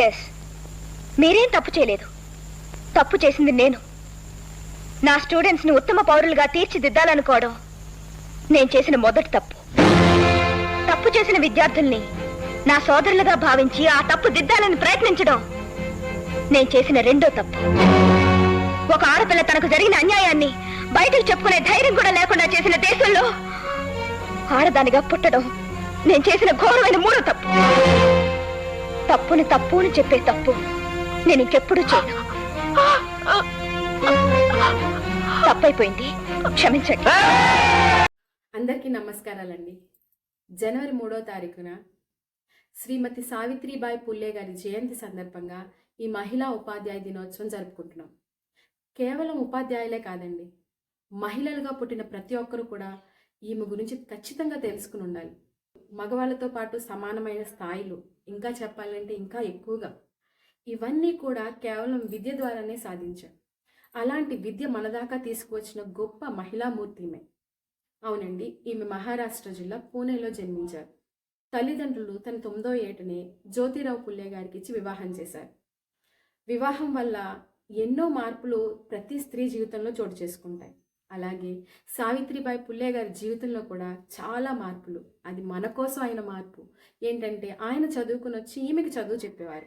Yes మీరేం తప్పు చేయలేదు. తప్పు చేసింది నేను. నా స్టూడెంట్స్ని ఉత్తమ పౌరులుగా తీర్చిదిద్దాలనుకోవడం నేను చేసిన మొదటి తప్పు. తప్పు చేసిన విద్యార్థుల్ని నా సోదరులుగా భావించి ఆ తప్పు దిద్దాలని ప్రయత్నించడం నేను చేసిన రెండో తప్పు. ఒక ఆడపిల్ల తనకు జరిగిన అన్యాయాన్ని బయటకు చెప్పుకునే ధైర్యం కూడా లేకుండా చేసిన దేశంలో ఆడదానిగా పుట్టడం నేను చేసిన ఘోరమైన తప్పుని తప్పు అని చెప్పే తప్పు నేను ఇంకెప్పుడు చేయను. తప్పైపోయింది. క్షమించండి. అందరికీ నమస్కారాలండి. జనవరి మూడో తారీఖున శ్రీమతి సావిత్రిబాయి పుల్లే గారి జయంతి సందర్భంగా ఈ మహిళా ఉపాధ్యాయ దినోత్సవం జరుపుకుంటున్నాం. కేవలం ఉపాధ్యాయులే కాదండి మహిళలుగా పుట్టిన ప్రతి ఒక్కరు కూడా ఈమె గురించి ఖచ్చితంగా తెలుసుకుని ఉండాలి. మగవాళ్ళతో పాటు సమానమైన స్థాయిలు ఇంకా చెప్పాలంటే ఇంకా ఎక్కువగా. ఇవన్నీ కూడా కేవలం విద్య ద్వారానే సాధించాం. అలాంటి విద్య మనదాకా తీసుకువచ్చిన గొప్ప మహిళామూర్తిమే అవునండి ఈమె మహారాష్ట్ర జిల్లా పూణేలో జన్మించారు. తల్లిదండ్రులు తన తొమ్మిదో ఏటనే జ్యోతిరావు పుల్లే గారికి ఇచ్చి వివాహం చేశారు. వివాహం వల్ల ఎన్నో మార్పులు ప్రతి స్త్రీ జీవితంలో చోటు చేసుకుంటాయి. అలాగే సావిత్రిబాయి పుల్లే గారి జీవితంలో కూడా చాలా మార్పులు. అది మన కోసం అయిన మార్పు. ఏంటంటే ఆయన చదువుకుని వచ్చి ఈమెకి చదువు చెప్పేవారు.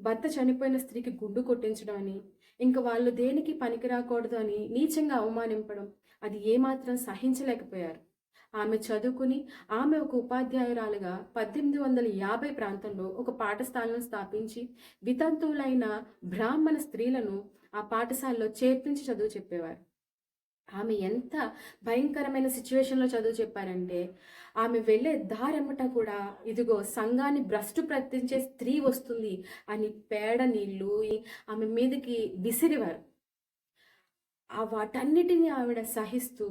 భర్త చనిపోయిన స్త్రీకి గుండు కొట్టించడం అని ఇంకా వాళ్ళు దేనికి పనికి రాకూడదు అని నీచంగా అవమానింపడం అది ఏమాత్రం సహించలేకపోయారు. ఆమె చదువుకుని ఆమె ఒక ఉపాధ్యాయురాలుగా పద్దెనిమిది వందల యాభై ప్రాంతంలో ఒక పాఠశాలను స్థాపించి వితంతువులైన బ్రాహ్మణ స్త్రీలను ఆ పాఠశాలలో చేర్పించి చదువు చెప్పేవారు. ఆమె ఎంత భయంకరమైన సిచ్యువేషన్లో చదువు చెప్పారంటే ఆమె వెళ్ళే దారెమ్మట కూడా ఇదిగో సంఘాన్ని భ్రష్టు ప్రవర్తించే స్త్రీ వస్తుంది అని పేడ నీళ్ళు ఆమె మీదకి విసిరివారు. ఆ వాటన్నిటిని ఆవిడ సహిస్తూ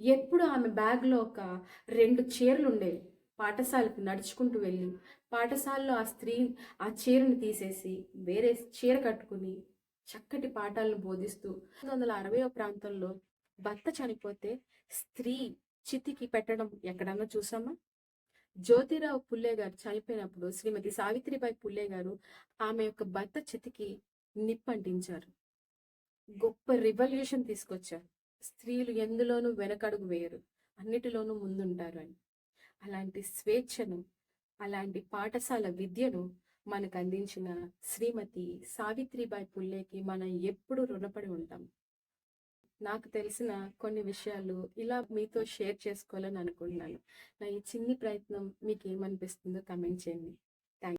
ఎప్పుడు ఆమె బ్యాగ్లో ఒక రెండు చీరలు ఉండేవి పాఠశాలకు నడుచుకుంటూ వెళ్ళి పాఠశాలలో ఆ స్త్రీ ఆ చీరను తీసేసి వేరే చీర కట్టుకుని చక్కటి పాఠాలను బోధిస్తూ పంతొమ్మిది వందల అరవై ప్రాంతంలో భర్త చనిపోతే స్త్రీ చితికి పెట్టడం ఎక్కడన్నా చూసామా? జ్యోతిరావు పుల్లే గారు చనిపోయినప్పుడు శ్రీమతి సావిత్రిబాయి పుల్లే గారు ఆమె యొక్క భర్త చితికి నిప్పంటించారు. గొప్ప రివల్యూషన్ తీసుకొచ్చారు. స్త్రీలు ఎందులోనూ వెనకడుగు వేయరు. అన్నిటిలోనూ ముందుంటారు అని. అలాంటి స్వేచ్ఛను అలాంటి పాఠశాల విద్యను మనకు అందించిన శ్రీమతి సావిత్రిబాయి పుల్లేకి మనం ఎప్పుడు రుణపడి ఉంటాం. నాకు తెలిసిన కొన్ని విషయాలు ఇలా మీతో షేర్ చేసుకోవాలని అనుకుంటున్నాను. నా ఈ చిన్ని ప్రయత్నం మీకు ఏమనిపిస్తుందో కమెంట్ చేయండి.